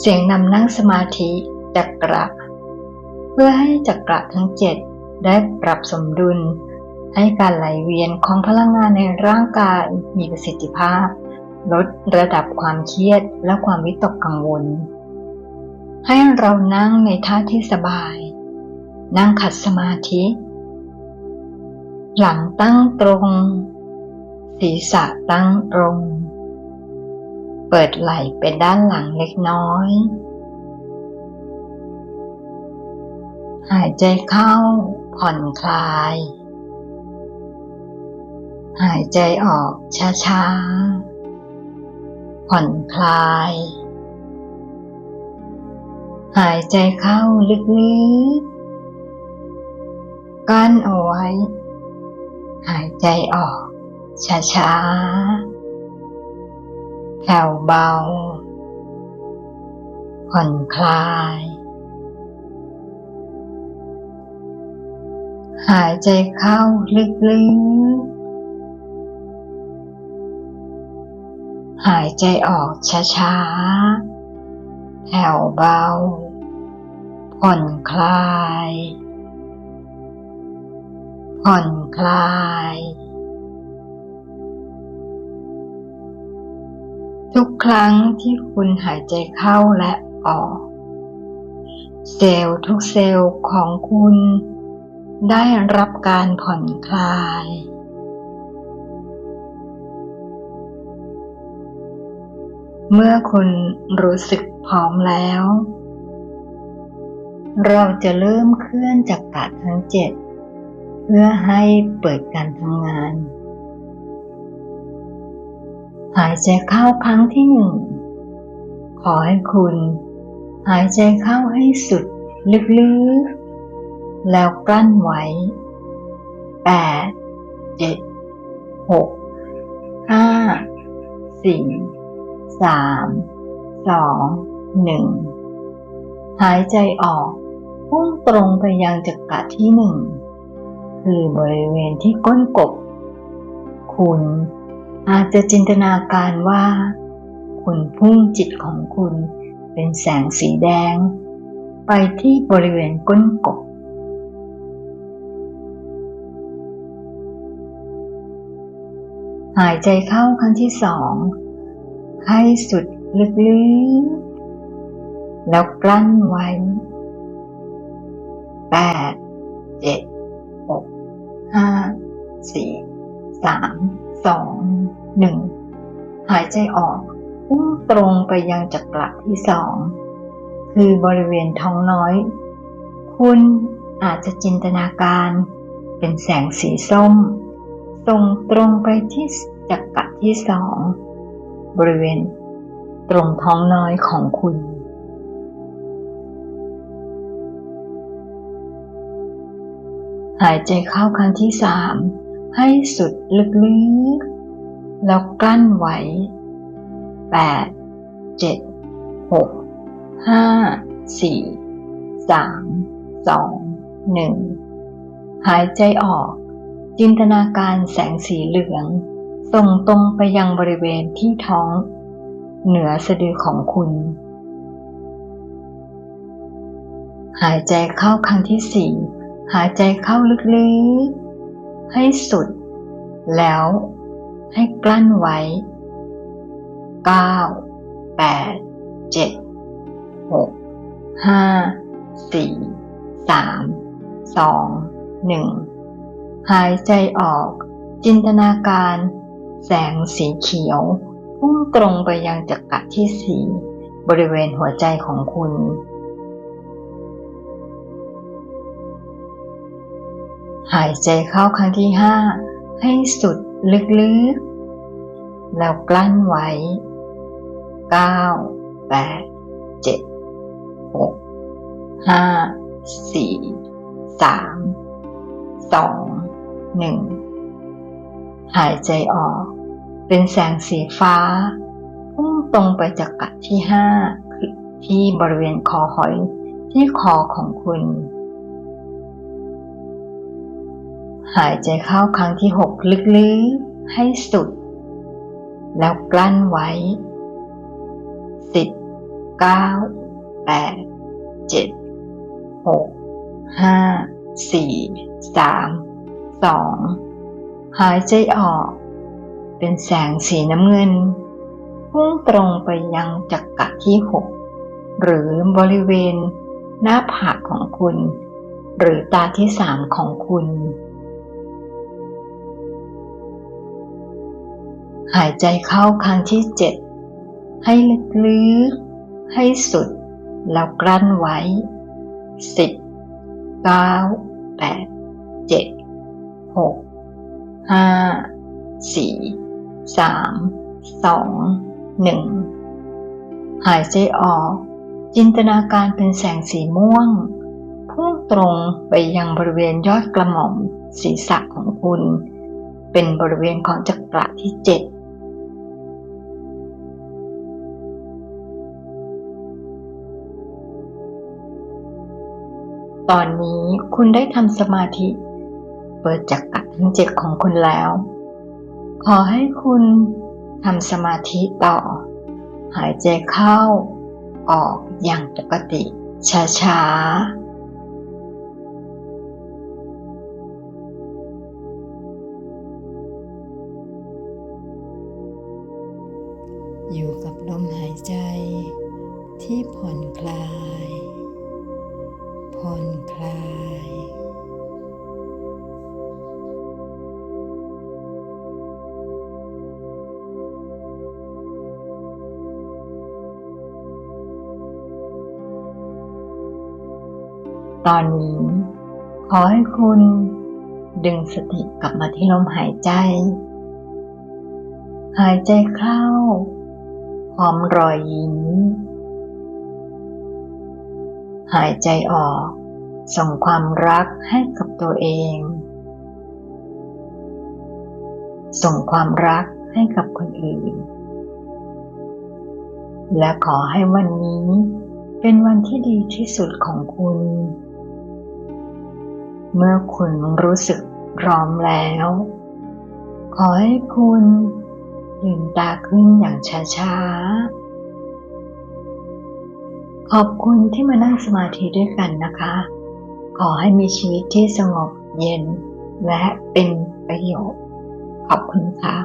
เสียงนำนั่งสมาธิจักระ เพื่อให้จักระทั้งเจ็ดได้ปรับสมดุล ให้การไหลเวียนของพลังงานในร่างกายมีประสิทธิภาพ ลดระดับความเครียดและความวิตกกังวล ให้เรานั่งในท่าที่สบาย นั่งขัดสมาธิ หลังตั้งตรง ศีรษะตั้งตรง เปิดไหล่เป็นด้านหลังเล็กน้อย หายใจเข้าผ่อนคลาย หายใจออกช้าๆ ผ่อนคลาย หายใจเข้าลึกๆ กั้นเอาไว้ หายใจออกช้าๆ แผ่วเบา ผ่อนคลาย หายใจเข้าลึกๆ หายใจออกช้าๆ แผ่วเบา ผ่อนคลาย ผ่อนคลาย ทุกครั้งที่คุณหายใจเข้าและออก เซลล์ทุกเซลล์ของคุณ ได้รับการผ่อนคลาย เมื่อคุณรู้สึกพร้อมแล้ว เราจะเริ่มเคลื่อนจากกาดทั้งเจ็ดเพื่อให้เปิดการทำงาน หายใจเข้าครั้งที่หนึ่ง ขอให้คุณ หายใจเข้าให้สุดลึกๆ แล้วกลั้นไว้แปดเจ็ดหกห้าสี่สามสองหนึ่งหายใจออกพุ่งตรงไปยังจักระที่หนึ่ง คือบริเวณที่ก้นกบ คุณ อาจจะจินตนาการว่า คุณพุ่งจิตของคุณเป็นแสงสีแดง ไปที่บริเวณก้นกบ หายใจเข้าครั้งที่สองให้สุดลึกๆ แล้วกลั้นไว้แปดเจ็ดหกห้าสี่สาม สองหนึ่งหายใจออกพุ่งตรงไปยังจักระที่สองคือบริเวณท้องน้อย คุณอาจจะจินตนาการเป็นแสงสีส้มส่งตรงไปที่จักระที่สองบริเวณตรงท้องน้อยของคุณ หายใจเข้าครั้งที่สาม ให้สุดลึกๆ แล้วกลั้นไว้แปดเจ็ดหกห้าสี่สามสองหนึ่งหายใจออก จินตนาการแสงสีเหลือง ส่งตรงไปยังบริเวณที่ท้อง เหนือสะดือของคุณ หายใจเข้าครั้งที่สี่หายใจเข้าลึกๆ ให้สุด แล้วให้กลั้นไว้เก้าแปดเจ็ดหกห้าสี่สามสองหนึ่งหายใจออก จินตนาการ แสงสีเขียวพุ่งตรงไปยังจักระที่สีบริเวณหัวใจของคุณ หายใจเข้าครั้งที่ห้าให้สุดลึกๆ แล้วกลั้นไว้เก้าแปดเจ็ดหกห้าสี่สามสองหนึ่งหายใจออก เป็นแสงสีฟ้า พุ่งตรงไปจากกัดที่ห้าคือที่บริเวณคอหอยที่คอของคุณ หายใจเข้าครั้งที่หกลึกๆ ให้สุด แล้วกลั้นไว้สิบเก้าแปดเจ็ดหกห้าสี่สามสองหายใจออก เป็นแสงสีน้ำเงิน พุ่งตรงไปยังจักระที่หกหรือบริเวณหน้าผากของคุณ หรือตาที่สามของคุณ หายใจเข้าครั้งที่เจ็ดให้ลึกๆให้สุด แล้วกลั้นไว้สิบเก้าแปดเจ็ดหกห้าสี่สามสองหนึ่งหายใจออก จินตนาการเป็นแสงสีม่วงพุ่งตรงไปยังบริเวณยอดกระหม่อมศีรษะของคุณ เป็นบริเวณของจักระที่เจ็ด ตอนนี้คุณได้ทำสมาธิ เปิดจักรทั้งเจ็ดของคุณแล้ว ขอให้คุณทำสมาธิต่อ หายใจเข้า ออกอย่างปกติ ช้าๆอยู่กับลมหายใจที่ผ่อนคลาย ผ่อนคลาย ตอนนี้ ขอให้คุณดึงสติกลับมาที่ลมหายใจ หายใจเข้า พร้อมรอยยิ้มหายใจออก ส่งความรักให้กับตัวเอง ส่งความรักให้กับคนอื่น และขอให้วันนี้เป็นวันที่ดีที่สุดของคุณ เมื่อคุณรู้สึกพร้อมแล้ว ขอให้คุณลืมตาขึ้นอย่างช้าๆ ขอบคุณที่มานั่งสมาธิด้วยกันนะคะ ขอให้มีชีวิตที่สงบเย็นและเป็นประโยชน์ ขอบคุณค่ะ